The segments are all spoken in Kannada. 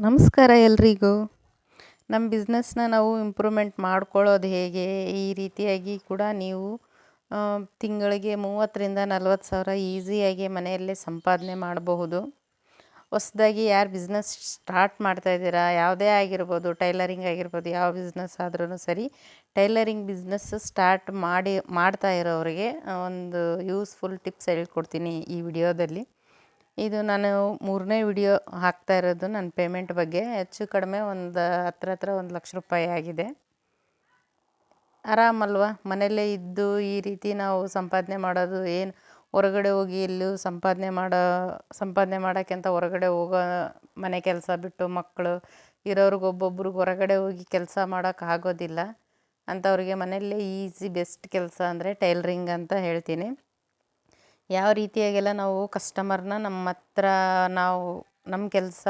ನಮಸ್ಕಾರ ಎಲ್ರಿಗೂ. ನಮ್ಮ ಬಿಸ್ನೆಸ್ನ ನಾವು ಇಂಪ್ರೂವ್ಮೆಂಟ್ ಮಾಡ್ಕೊಳ್ಳೋದು ಹೇಗೆ? ಈ ರೀತಿಯಾಗಿ ಕೂಡ ನೀವು ತಿಂಗಳಿಗೆ ಮೂವತ್ತರಿಂದ ನಲ್ವತ್ತು ಸಾವಿರ ಈಸಿಯಾಗಿ ಮನೆಯಲ್ಲೇ ಸಂಪಾದನೆ ಮಾಡಬಹುದು. ಹೊಸ್ದಾಗಿ ಯಾರು ಬಿಸ್ನೆಸ್ ಸ್ಟಾರ್ಟ್ ಮಾಡ್ತಾ ಇದ್ದೀರಾ? ಯಾವುದೇ ಆಗಿರ್ಬೋದು ಟೈಲರಿಂಗ್ ಆಗಿರ್ಬೋದು, ಯಾವ ಬಿಸ್ನೆಸ್ ಆದ್ರೂ ಸರಿ ಟೈಲರಿಂಗ್ ಬಿಸ್ನೆಸ್ ಸ್ಟಾರ್ಟ್ ಮಾಡಿ, ಮಾಡ್ತಾ ಇರೋರಿಗೆ ಒಂದು ಯೂಸ್ಫುಲ್ ಟಿಪ್ಸ್ ಹೇಳ್ಕೊಡ್ತೀನಿ ಈ ವಿಡಿಯೋದಲ್ಲಿ. ಇದು ನಾನು ಮೂರನೇ ವಿಡಿಯೋ ಹಾಕ್ತಾ ಇರೋದು ನನ್ನ ಪೇಮೆಂಟ್ ಬಗ್ಗೆ. ಹೆಚ್ಚು ಕಡಿಮೆ ಒಂದು ಹತ್ರ ಹತ್ರ ಒಂದು ಲಕ್ಷ ರೂಪಾಯಿ ಆಗಿದೆ. ಆರಾಮಲ್ವಾ? ಮನೆಯಲ್ಲೇ ಇದ್ದು ಈ ರೀತಿ ನಾವು ಸಂಪಾದನೆ ಮಾಡೋದು ಏನು? ಹೊರಗಡೆ ಹೋಗಿ ಎಲ್ಲೂ ಸಂಪಾದನೆ ಮಾಡೋ, ಸಂಪಾದನೆ ಮಾಡೋಕ್ಕಿಂತ ಹೊರಗಡೆ ಹೋಗೋ ಮನೆ ಕೆಲಸ ಬಿಟ್ಟು ಮಕ್ಕಳು ಇರೋರಿಗೆ ಒಬ್ಬೊಬ್ರಿಗೆ ಹೊರಗಡೆ ಹೋಗಿ ಕೆಲಸ ಮಾಡೋಕ್ಕಾಗೋದಿಲ್ಲ ಅಂಥವ್ರಿಗೆ ಮನೆಯಲ್ಲೇ ಈಸಿ ಬೆಸ್ಟ್ ಕೆಲಸ ಅಂದರೆ ಟೈಲ್ರಿಂಗ್ ಅಂತ ಹೇಳ್ತೀನಿ. ಯಾವ ರೀತಿಯಾಗೆಲ್ಲ ನಾವು ಕಸ್ಟಮರ್ನ ನಮ್ಮ ಹತ್ರ ನಾವು, ನಮ್ಮ ಕೆಲಸ,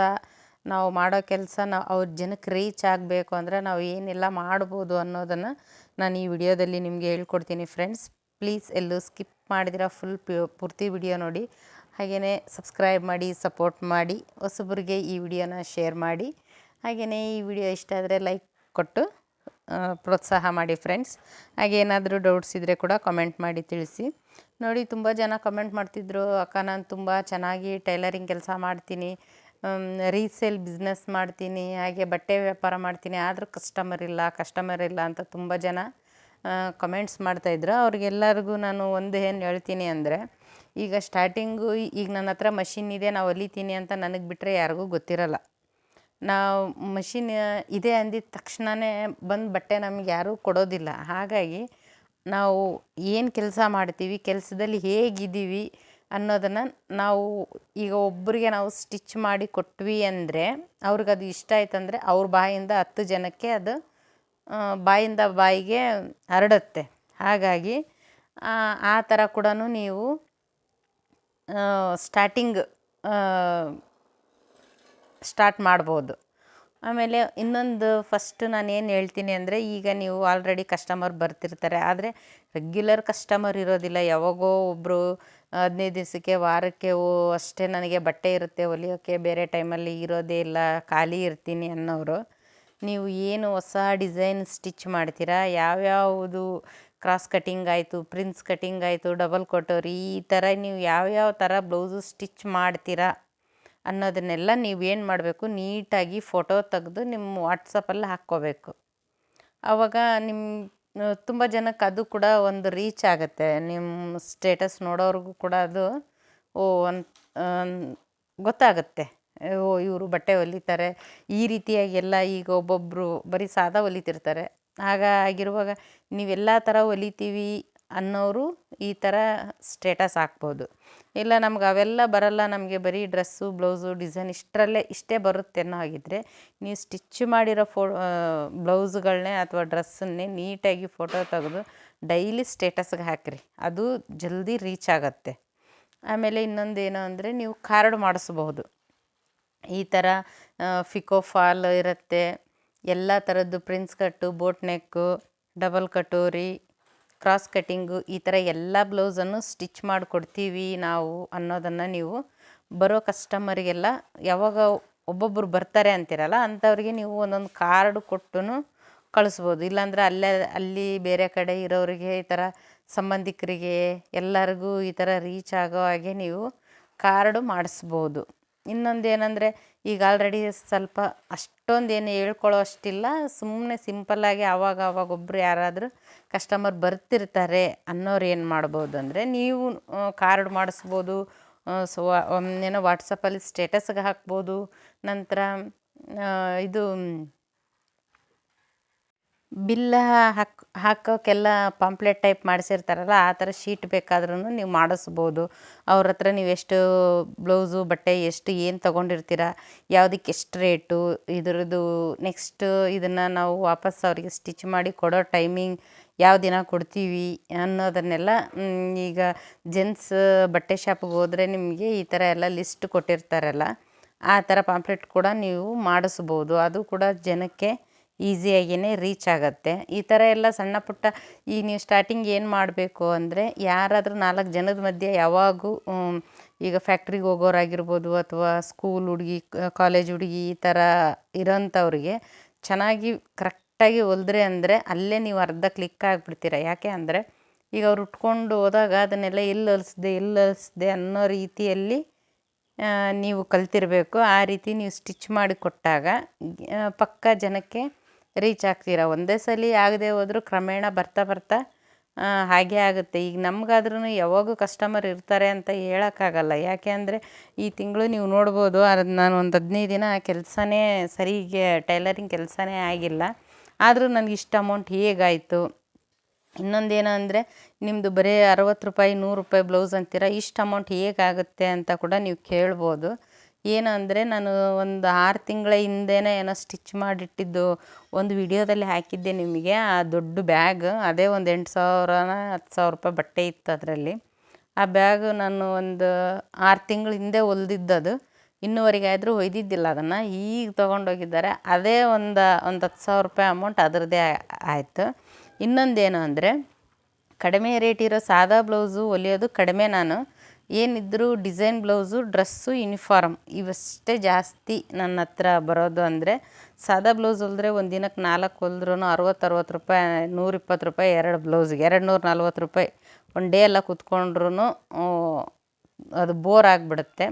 ನಾವು ಮಾಡೋ ಕೆಲಸ, ನಾವು ಅವ್ರ ಜನಕ್ಕೆ ರೀಚ್ ಆಗಬೇಕು ಅಂದರೆ ನಾವು ಏನೆಲ್ಲ ಮಾಡ್ಬೋದು ಅನ್ನೋದನ್ನು ನಾನು ಈ ವಿಡಿಯೋದಲ್ಲಿ ನಿಮಗೆ ಹೇಳ್ಕೊಡ್ತೀನಿ ಫ್ರೆಂಡ್ಸ್ ಪ್ಲೀಸ್ ಎಲ್ಲೂ ಸ್ಕಿಪ್ ಮಾಡಿದಿರ ಫುಲ್ ಪೂರ್ತಿ ವಿಡಿಯೋ ನೋಡಿ. ಹಾಗೆಯೇ ಸಬ್ಸ್ಕ್ರೈಬ್ ಮಾಡಿ ಸಪೋರ್ಟ್ ಮಾಡಿ, ಹೊಸಬ್ರಿಗೆ ಈ ವಿಡಿಯೋನ ಶೇರ್ ಮಾಡಿ. ಹಾಗೆಯೇ ಈ ವಿಡಿಯೋ ಇಷ್ಟ ಆದರೆ ಲೈಕ್ ಕೊಟ್ಟು ಪ್ರೋತ್ಸಾಹ ಮಾಡಿ ಫ್ರೆಂಡ್ಸ್ ಹಾಗೆ ಏನಾದರೂ ಡೌಟ್ಸ್ ಇದ್ದರೆ ಕೂಡ ಕಮೆಂಟ್ ಮಾಡಿ ತಿಳಿಸಿ. ನೋಡಿ, ತುಂಬ ಜನ ಕಮೆಂಟ್ ಮಾಡ್ತಿದ್ರು, ಅಕ್ಕ, ನಾನು ತುಂಬ ಚೆನ್ನಾಗಿ ಟೈಲರಿಂಗ್ ಕೆಲಸ ಮಾಡ್ತೀನಿ ರೀಸೇಲ್ ಬಿಸ್ನೆಸ್ ಮಾಡ್ತೀನಿ, ಹಾಗೆ ಬಟ್ಟೆ ವ್ಯಾಪಾರ ಮಾಡ್ತೀನಿ, ಆದರೂ ಕಸ್ಟಮರ್ ಇಲ್ಲ ಕಸ್ಟಮರ್ ಇಲ್ಲ ಅಂತ ತುಂಬ ಜನ ಕಮೆಂಟ್ಸ್ ಮಾಡ್ತಾಯಿದ್ರು ಅವ್ರಿಗೆಲ್ಲರಿಗೂ ನಾನು ಒಂದು ಏನು ಹೇಳ್ತೀನಿ ಅಂದರೆ, ಈಗ ಸ್ಟಾರ್ಟಿಂಗು ಈಗ ನನ್ನ ಹತ್ರ ಮಷಿನ್ ಇದೆ, ನಾವು ಹೊಲಿತೀನಿ ಅಂತ ನನಗೆ ಬಿಟ್ಟರೆ ಯಾರಿಗೂ ಗೊತ್ತಿರಲ್ಲ. ನಾವು ಮಷಿನ್ ಇದೆ ಅಂದಿದ ತಕ್ಷಣವೇ ಬಂದು ಬಟ್ಟೆ ನಮ್ಗೆ ಯಾರೂ ಕೊಡೋದಿಲ್ಲ. ಹಾಗಾಗಿ ನಾವು ಏನು ಕೆಲಸ ಮಾಡ್ತೀವಿ, ಕೆಲಸದಲ್ಲಿ ಹೇಗಿದ್ದೀವಿ ಅನ್ನೋದನ್ನು ನಾವು ಈಗ ಒಬ್ಬರಿಗೆ ನಾವು ಸ್ಟಿಚ್ ಮಾಡಿ ಕೊಟ್ವಿ ಅಂದರೆ ಅವ್ರಿಗೆ ಅದು ಇಷ್ಟ ಆಯ್ತಂದರೆ ಅವ್ರ ಬಾಯಿಂದ ಹತ್ತು ಜನಕ್ಕೆ ಅದು ಬಾಯಿಂದ ಬಾಯಿಗೆ ಹರಡುತ್ತೆ. ಹಾಗಾಗಿ, ಆ ಥರ ಕೂಡ ನೀವು ಸ್ಟಾರ್ಟಿಂಗ್ ಸ್ಟಾರ್ಟ್ ಮಾಡ್ಬೋದು. ಆಮೇಲೆ ಇನ್ನೊಂದು ಫಸ್ಟ್ ನಾನು ಏನು ಹೇಳ್ತೀನಿ ಅಂದರೆ ಈಗ ನೀವು ಆಲ್ರೆಡಿ ಕಸ್ಟಮರ್ ಬರ್ತಿರ್ತಾರೆ. ಆದರೆ ರೆಗ್ಯುಲರ್ ಕಸ್ಟಮರ್ ಇರೋದಿಲ್ಲ. ಯಾವಾಗೋ ಒಬ್ಬರು ಹದಿನೈದು ದಿವಸಕ್ಕೆ, ವಾರಕ್ಕೆ ಓ, ಅಷ್ಟೇ ನನಗೆ ಬಟ್ಟೆ ಇರುತ್ತೆ ಹೊಲಿಯೋಕ್ಕೆ ಬೇರೆ ಟೈಮಲ್ಲಿ ಇರೋದೇ ಇಲ್ಲ, ಖಾಲಿ ಇರ್ತೀನಿ ಅನ್ನೋರು. ನೀವು ಏನು ಹೊಸ ಡಿಸೈನ್ ಸ್ಟಿಚ್ ಮಾಡ್ತೀರಾ? ಯಾವ್ಯಾವುದು ಕ್ರಾಸ್ ಕಟ್ಟಿಂಗ್ ಆಯಿತು ಪ್ರಿನ್ಸ್ ಕಟ್ಟಿಂಗ್ ಆಯಿತು ಡಬಲ್ ಕೊಟೋರಿ ಈ ಥರ ನೀವು ಯಾವ್ಯಾವ ಥರ ಬ್ಲೌಸು ಸ್ಟಿಚ್ ಮಾಡ್ತೀರಾ? ಅನ್ನೋದನ್ನೆಲ್ಲ ನೀವೇನು ಮಾಡಬೇಕು? ನೀಟಾಗಿ ಫೋಟೋ ತೆಗೆದು ನಿಮ್ಮ ವಾಟ್ಸಪ್ಪಲ್ಲಿ ಹಾಕ್ಕೋಬೇಕು. ಆವಾಗ ನಿಮ್ಮ ತುಂಬ ಜನಕ್ಕೆ ಅದು ಕೂಡ ಒಂದು ರೀಚ್ ಆಗುತ್ತೆ. ನಿಮ್ಮ ಸ್ಟೇಟಸ್ ನೋಡೋರಿಗೂ ಕೂಡ ಅದು, ಓ ಒಂದು ಗೊತ್ತಾಗುತ್ತೆ. ಓ, ಇವರು ಬಟ್ಟೆ ಹೊಲಿತಾರೆ. ಈ ರೀತಿಯಾಗಿ ಎಲ್ಲ ಈಗ ಒಬ್ಬೊಬ್ಬರು ಬರೀ ಸಾದಾ ಹೊಲಿತಿರ್ತಾರೆ. ಆಗ ಆಗಿರುವಾಗ ನೀವೆಲ್ಲ ಥರ ಹೊಲಿತೀವಿ ಅನ್ನೋರು ಈ ಥರ ಸ್ಟೇಟಸ್ ಹಾಕ್ಬೋದು. ಇಲ್ಲ, ನಮ್ಗೆ ಅವೆಲ್ಲ ಬರಲ್ಲ. ನಮಗೆ ಬರೀ ಡ್ರೆಸ್ಸು, ಬ್ಲೌಸು, ಡಿಸೈನ್ ಇಷ್ಟರಲ್ಲೇ ಇಷ್ಟೇ ಬರುತ್ತೆ ಅನ್ನೋ ಹಾಗಿದ್ದರೆ ನೀವು ಸ್ಟಿಚ್ ಮಾಡಿರೋ ಫೋ ಬ್ಲೌಸ್ಗಳನ್ನೇ ಅಥವಾ ಡ್ರೆಸ್ಸನ್ನೇ ನೀಟಾಗಿ ಫೋಟೋ ತೆಗೆದು ಡೈಲಿ ಸ್ಟೇಟಸ್ಗೆ ಹಾಕಿರಿ. ಅದು ಜಲ್ದಿ ರೀಚ್ ಆಗುತ್ತೆ. ಆಮೇಲೆ ಇನ್ನೊಂದು ಏನು ಅಂದರೆ ನೀವು ಕಾರ್ಡ್ ಮಾಡಿಸ್ಬಹುದು. ಈ ಥರ ಫಿಕೋ ಫಾಲ್ ಇರುತ್ತೆ. ಎಲ್ಲ ಥರದ್ದು prince cut, boat neck, double katori cross cutting ಈ ಥರ ಎಲ್ಲ ಬ್ಲೌಸನ್ನು ಸ್ಟಿಚ್ ಮಾಡಿಕೊಡ್ತೀವಿ ನಾವು ಅನ್ನೋದನ್ನು ನೀವು ಬರೋ ಕಸ್ಟಮರಿಗೆಲ್ಲ ಯಾವಾಗ ಒಬ್ಬೊಬ್ಬರು ಬರ್ತಾರೆ ಅಂತೀರಲ್ಲ ಅಂಥವ್ರಿಗೆ ನೀವು ಒಂದೊಂದು ಕಾರ್ಡ್ ಕೊಟ್ಟು ಕಳಿಸ್ಬೋದು. ಇಲ್ಲಾಂದರೆ ಅಲ್ಲೇ, ಅಲ್ಲಿ ಬೇರೆ ಕಡೆ ಇರೋರಿಗೆ ಈ ಥರ ಸಂಬಂಧಿಕರಿಗೆ ಎಲ್ಲರಿಗೂ ಈ ಥರ ರೀಚ್ ಆಗೋ ಹಾಗೆ ನೀವು ಕಾರ್ಡು ಮಾಡಿಸ್ಬೋದು. ಇನ್ನೊಂದು ಏನಂದರೆ ಈಗ ಆಲ್ರೆಡಿ ಸ್ವಲ್ಪ ಅಷ್ಟೊಂದು ಏನು ಹೇಳ್ಕೊಳ್ಳೋ ಅಷ್ಟಿಲ್ಲ. ಸುಮ್ಮನೆ ಸಿಂಪಲ್ಲಾಗಿ ಆವಾಗ ಆವಾಗ ಒಬ್ಬರು ಯಾರಾದರೂ ಕಸ್ಟಮರ್ ಬರ್ತಿರ್ತಾರೆ ಅನ್ನೋರು ಏನು ಮಾಡ್ಬೋದು ಅಂದರೆ ನೀವು ಕಾರ್ಡ್ ಮಾಡಿಸ್ಬೋದು ಸೊ ಏನೋ ವಾಟ್ಸಪ್ಪಲ್ಲಿ ಸ್ಟೇಟಸ್ಗೆ ಹಾಕ್ಬೋದು, ನಂತರ ಇದು ಬಿಲ್ಲ ಹಾಕಿ ಹಾಕೋಕ್ಕೆಲ್ಲ ಪಾಂಪ್ಲೆಟ್ ಟೈಪ್ ಮಾಡಿಸಿರ್ತಾರಲ್ಲ, ಆ ಥರ ಶೀಟ್ ಬೇಕಾದ್ರೂ ನೀವು ಮಾಡಿಸ್ಬೋದು. ಅವ್ರ ಹತ್ರ ನೀವು ಎಷ್ಟು ಬ್ಲೌಸು, ಬಟ್ಟೆ ಎಷ್ಟು ಏನು ತೊಗೊಂಡಿರ್ತೀರ, ಯಾವುದಕ್ಕೆ ಎಷ್ಟು ರೇಟು, ಇದರದ್ದು ನೆಕ್ಸ್ಟ್ ಇದನ್ನು ನಾವು ವಾಪಸ್ ಅವರಿಗೆ ಸ್ಟಿಚ್ ಮಾಡಿ ಕೊಡೋ ಟೈಮಿಂಗ್ ಯಾವ ದಿನ ಕೊಡ್ತೀವಿ ಅನ್ನೋದನ್ನೆಲ್ಲ ಈಗ ಜೆಂಟ್ಸ್ ಬಟ್ಟೆ ಶಾಪಿಗೆ ಹೋದರೆ ನಿಮಗೆ ಈ ಥರ ಎಲ್ಲ ಲಿಸ್ಟ್ ಕೊಟ್ಟಿರ್ತಾರಲ್ಲ, ಆ ಥರ ಪಾಂಪ್ಲೆಟ್ ಕೂಡ ನೀವು ಮಾಡಿಸ್ಬೋದು. ಅದು ಕೂಡ ಜನಕ್ಕೆ ಈಸಿಯಾಗಿಯೇ ರೀಚ್ ಆಗುತ್ತೆ. ಈ ಥರ ಎಲ್ಲ ಸಣ್ಣ ಪುಟ್ಟ ಈ ನೀವು ಸ್ಟಾರ್ಟಿಂಗ್ ಏನು ಮಾಡಬೇಕು ಅಂದರೆ ಯಾರಾದರೂ ನಾಲ್ಕು ಜನದ ಮಧ್ಯೆ ಯಾವಾಗೂ ಈಗ ಫ್ಯಾಕ್ಟ್ರಿಗೆ ಹೋಗೋರಾಗಿರ್ಬೋದು ಅಥವಾ ಸ್ಕೂಲ್ ಹುಡುಗಿ ಕಾಲೇಜ್ ಹುಡುಗಿ ಈ ಥರ ಇರೋಂಥವ್ರಿಗೆ ಚೆನ್ನಾಗಿ ಕರೆಕ್ಟಾಗಿ ಹೊಲಿದ್ರೆ ಅಂದರೆ ಅಲ್ಲೇ ನೀವು ಅರ್ಧ ಕ್ಲಿಕ್ ಆಗಿಬಿಡ್ತೀರ. ಯಾಕೆ ಅಂದರೆ ಈಗ ಅವ್ರು ಉಟ್ಕೊಂಡು ಹೋದಾಗ ಅದನ್ನೆಲ್ಲ ಎಲ್ಲಿ ಹೊಲಿಸ್ದೆ ಎಲ್ಲಿ ಹೊಲಿಸ್ದೆ ಅನ್ನೋ ರೀತಿಯಲ್ಲಿ ನೀವು ಕಲ್ತಿರಬೇಕು. ಆ ರೀತಿ ನೀವು ಸ್ಟಿಚ್ ಮಾಡಿ ಕೊಟ್ಟಾಗ ಪಕ್ಕ ಜನಕ್ಕೆ ರೀಚ್ ಆಗ್ತೀರಾ? ಒಂದೇ ಸಲ ಆಗದೆ ಹೋದರೂ ಕ್ರಮೇಣ ಬರ್ತಾ ಬರ್ತಾ ಹಾಗೆ ಆಗುತ್ತೆ. ಈಗ ನಮಗಾದ್ರೂ ಯಾವಾಗೂ ಕಸ್ಟಮರ್ ಇರ್ತಾರೆ ಅಂತ ಹೇಳೋಕ್ಕಾಗಲ್ಲ. ಯಾಕೆ ಅಂದರೆ ಈ ತಿಂಗಳು ನೀವು ನೋಡ್ಬೋದು, ಅದು ನಾನು ಒಂದು ಹದಿನೈದು ದಿನ ಕೆಲಸನೇ ಸರಿಗೆ ಟೈಲರಿಂಗ್ ಕೆಲಸನೇ ಆಗಿಲ್ಲ. ಆದರೂ ನನಗೆ ಇಷ್ಟು ಅಮೌಂಟ್ ಹೇಗಾಯಿತು? ಇನ್ನೊಂದೇನು ಅಂದರೆ ನಿಮ್ಮದು ಬರೀ ಅರವತ್ತು ರೂಪಾಯಿ, ನೂರು ರೂಪಾಯಿ ಬ್ಲೌಸ್ ಅಂತೀರ, ಇಷ್ಟು ಅಮೌಂಟ್ ಹೇಗಾಗುತ್ತೆ ಅಂತ ಕೂಡ ನೀವು ಕೇಳ್ಬೋದು. ಏನು ಅಂದರೆ ನಾನು ಒಂದು ಆರು ತಿಂಗಳ ಹಿಂದೆನೇ ಏನೋ ಸ್ಟಿಚ್ ಮಾಡಿಟ್ಟಿದ್ದು ಒಂದು ವಿಡಿಯೋದಲ್ಲಿ ಹಾಕಿದ್ದೆ ನಿಮಗೆ. ಆ ದೊಡ್ಡ ಬ್ಯಾಗ್ ಅದೇ ಒಂದು ಎಂಟು ಸಾವಿರನ ಹತ್ತು ಸಾವಿರ ರೂಪಾಯಿ ಬಟ್ಟೆ ಇತ್ತು ಅದರಲ್ಲಿ. ಆ ಬ್ಯಾಗ್ ನಾನು ಒಂದು ಆರು ತಿಂಗಳ ಹಿಂದೆ ಹೊಲ್ದಿದ್ದದು ಇನ್ನೂವರೆಗೆ ಆದರೂ ಒಯ್ದಿದ್ದಿಲ್ಲ ಅದನ್ನು. ಈಗ ತೊಗೊಂಡೋಗಿದ್ದಾರೆ. ಅದೇ ಒಂದು ಒಂದು ಹತ್ತು ಸಾವಿರ ರೂಪಾಯಿ ಅಮೌಂಟ್ ಅದರದ್ದೇ ಆಯಿತು. ಇನ್ನೊಂದೇನು ಅಂದರೆ ಕಡಿಮೆ ರೇಟ್ ಇರೋ ಸಾದಾ ಬ್ಲೌಸು ಹೊಲಿಯೋದು ಕಡಿಮೆ ನಾನು. ಏನಿದ್ದರೂ ಡಿಸೈನ್ ಬ್ಲೌಸು, ಡ್ರೆಸ್ಸು, ಯೂನಿಫಾರ್ಮ್ ಇವಷ್ಟೇ ಜಾಸ್ತಿ ನನ್ನ ಹತ್ರ ಬರೋದು ಅಂದರೆ ಸಾದಾ ಬ್ಲೌಸ್ ಹೊಲಿದ್ರೆ ಒಂದು ದಿನಕ್ಕೆ ನಾಲ್ಕು ಹೊಲಿದ್ರೂ ಅರವತ್ತು ಅರವತ್ತು ರೂಪಾಯಿ ನೂರ ಇಪ್ಪತ್ತು ರೂಪಾಯಿ ಎರಡು ಬ್ಲೌಸಿಗೆ ಎರಡು ನೂರ ನಲ್ವತ್ತು ರೂಪಾಯಿ ಒಂದು ಡೇ ಎಲ್ಲ ಕುತ್ಕೊಂಡ್ರೂ ಅದು ಬೋರ್ ಆಗಿಬಿಡುತ್ತೆ.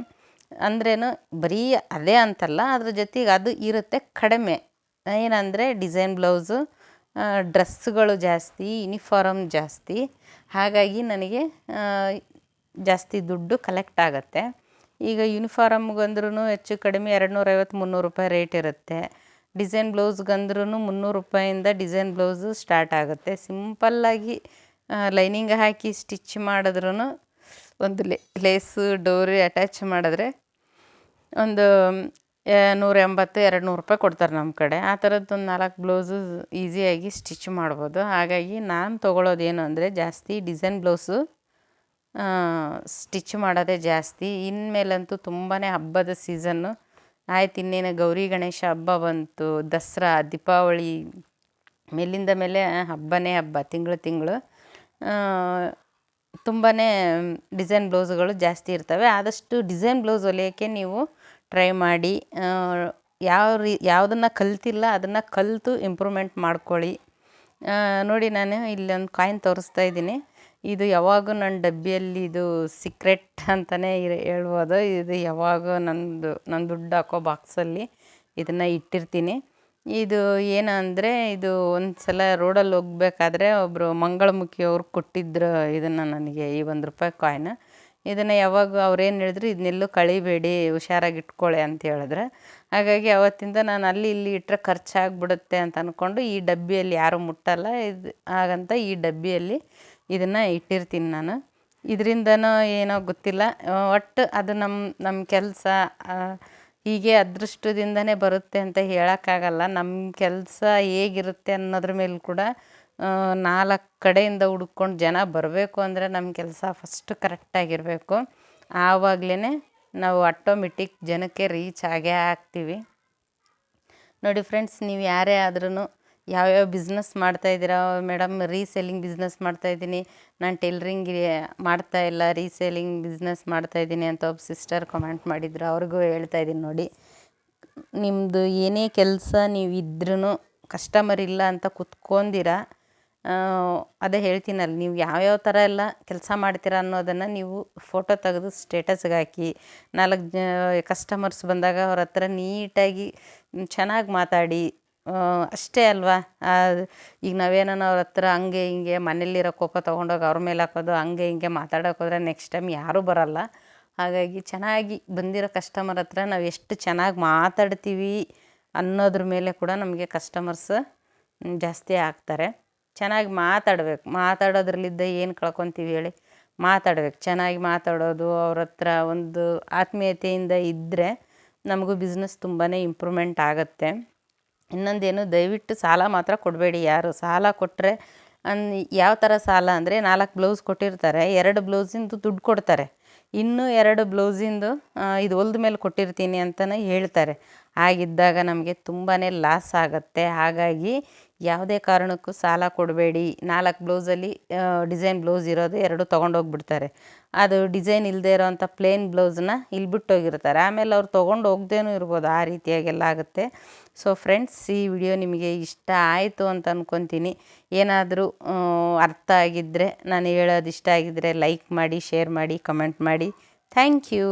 ಅಂದ್ರೇನು ಬರೀ ಅದೇ ಅಂತಲ್ಲ, ಅದ್ರ ಜೊತೆಗೆ ಅದು ಇರುತ್ತೆ ಕಡಿಮೆ. ಏನಂದರೆ ಡಿಸೈನ್ ಬ್ಲೌಸು ಡ್ರೆಸ್ಗಳು ಜಾಸ್ತಿ, ಯೂನಿಫಾರಮ್ ಜಾಸ್ತಿ. ಹಾಗಾಗಿ ನನಗೆ ಜಾಸ್ತಿ ದುಡ್ಡು ಕಲೆಕ್ಟ್ ಆಗುತ್ತೆ. ಈಗ ಯೂನಿಫಾರಮ್ಗಂದ್ರೂ ಹೆಚ್ಚು ಕಡಿಮೆ ಎರಡು ನೂರೈವತ್ತು ಮುನ್ನೂರು ರೂಪಾಯಿ ರೇಟ್ ಇರುತ್ತೆ ಡಿಸೈನ್ ಬ್ಲೌಸ್ಗಂದ್ರೂ ಮುನ್ನೂರು ರೂಪಾಯಿಂದ ಡಿಸೈನ್ ಬ್ಲೌಸು ಸ್ಟಾರ್ಟ್ ಆಗುತ್ತೆ ಸಿಂಪಲ್ಲಾಗಿ ಲೈನಿಂಗ್ ಹಾಕಿ ಸ್ಟಿಚ್ ಮಾಡಿದ್ರೂ ಒಂದು ಲೇ ಲೇಸು ಡೋರಿ ಅಟ್ಯಾಚ್ ಮಾಡಿದ್ರೆ ಒಂದು ನೂರ ಎಂಬತ್ತು ಎರಡು ನೂರು ರೂಪಾಯಿ ಕೊಡ್ತಾರೆ ನಮ್ಮ ಕಡೆ. ಆ ಥರದ್ದು ಒಂದು ನಾಲ್ಕು ಬ್ಲೌಸು ಈಸಿಯಾಗಿ ಸ್ಟಿಚ್ ಮಾಡ್ಬೋದು. ಹಾಗಾಗಿ ನಾನು ತೊಗೊಳೋದೇನು ಅಂದರೆ ಜಾಸ್ತಿ ಡಿಸೈನ್ ಬ್ಲೌಸು ಸ್ಟಿಚ್ ಮಾಡೋದೇ ಜಾಸ್ತಿ. ಇನ್ಮೇಲಂತೂ ತುಂಬಾ ಹಬ್ಬದ ಸೀಸನ್ನು ಆಯ್ತು, ಇನ್ನೇನು ಗೌರಿ ಗಣೇಶ ಹಬ್ಬ ಬಂತು, ದಸರಾ, ದೀಪಾವಳಿ, ಮೇಲಿಂದ ಮೇಲೆ ಹಬ್ಬನೇ ಹಬ್ಬ, ತಿಂಗಳು ತಿಂಗಳು. ತುಂಬಾ ಡಿಸೈನ್ ಬ್ಲೌಸ್ಗಳು ಜಾಸ್ತಿ ಇರ್ತವೆ. ಆದಷ್ಟು ಡಿಸೈನ್ ಬ್ಲೌಸ್ ಹೊಲಿಯೋಕ್ಕೆ ನೀವು ಟ್ರೈ ಮಾಡಿ. ಯಾವ ರೀ, ಯಾವುದನ್ನು ಕಲ್ತಿಲ್ಲ ಅದನ್ನು ಕಲಿತು ಇಂಪ್ರೂವ್ಮೆಂಟ್ ಮಾಡ್ಕೊಳ್ಳಿ. ನೋಡಿ ನಾನು ಇಲ್ಲೊಂದು ಕಾಯಿನ್ ತೋರಿಸ್ತಾ ಇದ್ದೀನಿ. ಇದು ಯಾವಾಗೂ ನನ್ನ ಡಬ್ಬಿಯಲ್ಲಿ ಇದು ಸೀಕ್ರೆಟ್ ಅಂತಲೇ ಹೇಳ್ಬೋದು. ಇದು ಯಾವಾಗೂ ನಂದು ನನ್ನ ದುಡ್ಡು ಹಾಕೋ ಬಾಕ್ಸಲ್ಲಿ ಇದನ್ನು ಇಟ್ಟಿರ್ತೀನಿ. ಇದು ಏನಂದರೆ ಇದು ಒಂದು ಸಲ ರೋಡಲ್ಲಿ ಹೋಗ್ಬೇಕಾದ್ರೆ ಒಬ್ಬರು ಮಂಗಳಮುಖಿ ಅವ್ರು ಕೊಟ್ಟಿದ್ರು ಇದನ್ನು ನನಗೆ, ಈ ಒಂದು ರೂಪಾಯಿ ಕಾಯ್ನ ಇದನ್ನು ಯಾವಾಗ ಅವ್ರೇನು ಹೇಳಿದ್ರು ಇದನ್ನೆಲ್ಲೂ ಕಳಿಬೇಡಿ, ಹುಷಾರಾಗಿ ಇಟ್ಕೊಳ್ಳಿ ಅಂತ ಹೇಳಿದ್ರೆ. ಹಾಗಾಗಿ ಅವತ್ತಿಂದ ನಾನು ಅಲ್ಲಿ ಇಲ್ಲಿ ಇಟ್ಟರೆ ಖರ್ಚಾಗ್ಬಿಡುತ್ತೆ ಅಂತ ಅಂದ್ಕೊಂಡು ಈ ಡಬ್ಬಿಯಲ್ಲಿ ಯಾರೂ ಮುಟ್ಟಲ್ಲ. ಇದು, ಹಾಗಂತ ಈ ಡಬ್ಬಿಯಲ್ಲಿ ಇದನ್ನು ಇಟ್ಟಿರ್ತೀನಿ ನಾನು. ಇದರಿಂದನೋ ಏನೋ ಗೊತ್ತಿಲ್ಲ. ಒಟ್ಟು ಅದು ನಮ್ಮ ನಮ್ಮ ಕೆಲಸ ಹೀಗೆ ಅದೃಷ್ಟದಿಂದನೇ ಬರುತ್ತೆ ಅಂತ ಹೇಳೋಕ್ಕಾಗಲ್ಲ. ನಮ್ಮ ಕೆಲಸ ಹೇಗಿರುತ್ತೆ ಅನ್ನೋದ್ರ ಮೇಲೆ ಕೂಡ ನಾಲ್ಕು ಕಡೆಯಿಂದ ಹುಡ್ಕೊಂಡು ಜನ ಬರಬೇಕು ಅಂದರೆ ನಮ್ಮ ಕೆಲಸ ಫಸ್ಟ್ ಕರೆಕ್ಟಾಗಿರಬೇಕು ಆವಾಗಲೇ ನಾವು ಆಟೋಮೆಟಿಕ್ ಜನಕ್ಕೆ ರೀಚ್ ಆಗೇ ಆಗ್ತೀವಿ. ನೋಡಿ ಫ್ರೆಂಡ್ಸ್, ನೀವು ಯಾರೇ ಆದ್ರೂ ಯಾವ್ಯಾವ ಬಿಸ್ನೆಸ್ ಮಾಡ್ತಾಯಿದ್ದೀರಾ ಮೇಡಮ್ ರೀಸೇಲಿಂಗ್ ಬಿಸ್ನೆಸ್ ಮಾಡ್ತಾಯಿದ್ದೀನಿ ನಾನು ಟೈಲರಿಂಗ್ ಮಾಡ್ತಾ ಇಲ್ಲ. ರೀಸೇಲಿಂಗ್ ಬಿಸ್ನೆಸ್ ಮಾಡ್ತಾಯಿದ್ದೀನಿ ಅಂತ ಒಬ್ಬ ಸಿಸ್ಟರ್ ಕಮೆಂಟ್ ಮಾಡಿದ್ರು. ಅವ್ರಿಗೂ ಹೇಳ್ತಾ ಇದ್ದೀನಿ ನೋಡಿ. ನಿಮ್ಮದು ಏನೇ ಕೆಲಸ ನೀವು ಇದ್ರೂ ಕಸ್ಟಮರ್ ಇಲ್ಲ ಅಂತ ಕುತ್ಕೊಂಡಿರ? ಅದೇ ಹೇಳ್ತೀನಲ್ಲ ನೀವು ಯಾವ್ಯಾವ ಥರ ಎಲ್ಲ ಕೆಲಸ ಮಾಡ್ತೀರಾ ಅನ್ನೋದನ್ನು ನೀವು ಫೋಟೋ ತೆಗೆದು ಸ್ಟೇಟಸ್ಗೆ ಹಾಕಿ. ನಾಲ್ಕು ಕಸ್ಟಮರ್ಸ್ ಬಂದಾಗ ಅವ್ರ ಹತ್ರ ನೀಟಾಗಿ ಚೆನ್ನಾಗಿ ಮಾತಾಡಿ. ಅಷ್ಟೇ ಅಲ್ವಾ? ಈಗ ನಾವೇನೋ ಅವ್ರ ಹತ್ರ ಹಂಗೆ ಹಿಂಗೆ ಮನೇಲಿರೋ ಕೋಪ ತೊಗೊಂಡೋಗಿ ಅವ್ರ ಮೇಲೆ ಹಾಕೋದು, ಹಂಗೆ ಹಿಂಗೆ ಮಾತಾಡೋಕೆ ಹೋದ್ರೆ ನೆಕ್ಸ್ಟ್ ಟೈಮ್ ಯಾರೂ ಬರಲ್ಲ. ಹಾಗಾಗಿ ಚೆನ್ನಾಗಿ ಬಂದಿರೋ ಕಸ್ಟಮರ್ ಹತ್ರ ನಾವು ಎಷ್ಟು ಚೆನ್ನಾಗಿ ಮಾತಾಡ್ತೀವಿ ಅನ್ನೋದ್ರ ಮೇಲೆ ಕೂಡ ನಮಗೆ ಕಸ್ಟಮರ್ಸ್ ಜಾಸ್ತಿ ಆಗ್ತಾರೆ ಚೆನ್ನಾಗಿ ಮಾತಾಡ್ಬೇಕು. ಮಾತಾಡೋದ್ರಲ್ಲಿದ್ದ ಏನು ಕಳ್ಕೊತೀವಿ ಹೇಳಿ? ಮಾತಾಡ್ಬೇಕು. ಚೆನ್ನಾಗಿ ಮಾತಾಡೋದು, ಅವ್ರ ಹತ್ರ ಒಂದು ಆತ್ಮೀಯತೆಯಿಂದ ಇದ್ದರೆ ನಮಗೂ ಬಿಸ್ನೆಸ್ ತುಂಬಾ ಇಂಪ್ರೂವ್ಮೆಂಟ್ ಆಗುತ್ತೆ. ಇನ್ನೊಂದೇನು ದಯವಿಟ್ಟು ಸಾಲ ಮಾತ್ರ ಕೊಡಬೇಡಿ ಯಾರು ಸಾಲ ಕೊಟ್ಟರೆ ಅನ್ ಯಾವ ಥರ ಸಾಲ ಅಂದರೆ ನಾಲ್ಕು ಬ್ಲೌಸ್ ಕೊಟ್ಟಿರ್ತಾರೆ, ಎರಡು ಬ್ಲೌಸಿಂದು ದುಡ್ಡು ಕೊಡ್ತಾರೆ. ಇನ್ನೂ ಎರಡು ಬ್ಲೌಸಿಂದು ಇದು ಹೊಲ್ದ ಮೇಲೆ ಕೊಟ್ಟಿರ್ತೀನಿ ಅಂತಲೇ ಹೇಳ್ತಾರೆ. ಹಾಗಿದ್ದಾಗ ನಮಗೆ ತುಂಬಾ ಲಾಸ್ ಆಗುತ್ತೆ. ಹಾಗಾಗಿ ಯಾವುದೇ ಕಾರಣಕ್ಕೂ ಸಾಲ ಕೊಡಬೇಡಿ. ನಾಲ್ಕು ಬ್ಲೌಸಲ್ಲಿ ಡಿಸೈನ್ ಬ್ಲೌಸ್ ಇರೋದು ಎರಡು ತೊಗೊಂಡೋಗ್ಬಿಡ್ತಾರೆ. ಅದು ಡಿಸೈನ್ ಇಲ್ಲದೆ ಇರೋವಂಥ ಪ್ಲೇನ್ ಬ್ಲೌಸನ್ನ ಇಲ್ಲಿ ಬಿಟ್ಟೋಗಿರ್ತಾರೆ ಆಮೇಲೆ ಅವ್ರು ತೊಗೊಂಡು ಹೋಗ್ದೇನೂ ಇರ್ಬೋದು ಆ ರೀತಿಯಾಗೆಲ್ಲ ಆಗುತ್ತೆ. ಸೊ ಫ್ರೆಂಡ್ಸ್, ಈ ವಿಡಿಯೋ ನಿಮಗೆ ಇಷ್ಟ ಆಯಿತು ಅಂತ ಅಂದ್ಕೊತೀನಿ ಏನಾದರೂ ಅರ್ಥ ಆಗಿದ್ದರೆ ನಾನು ಹೇಳೋದು ಇಷ್ಟ ಆಗಿದ್ದರೆ ಲೈಕ್ ಮಾಡಿ, ಶೇರ್ ಮಾಡಿ, ಕಮೆಂಟ್ ಮಾಡಿ. Thank you.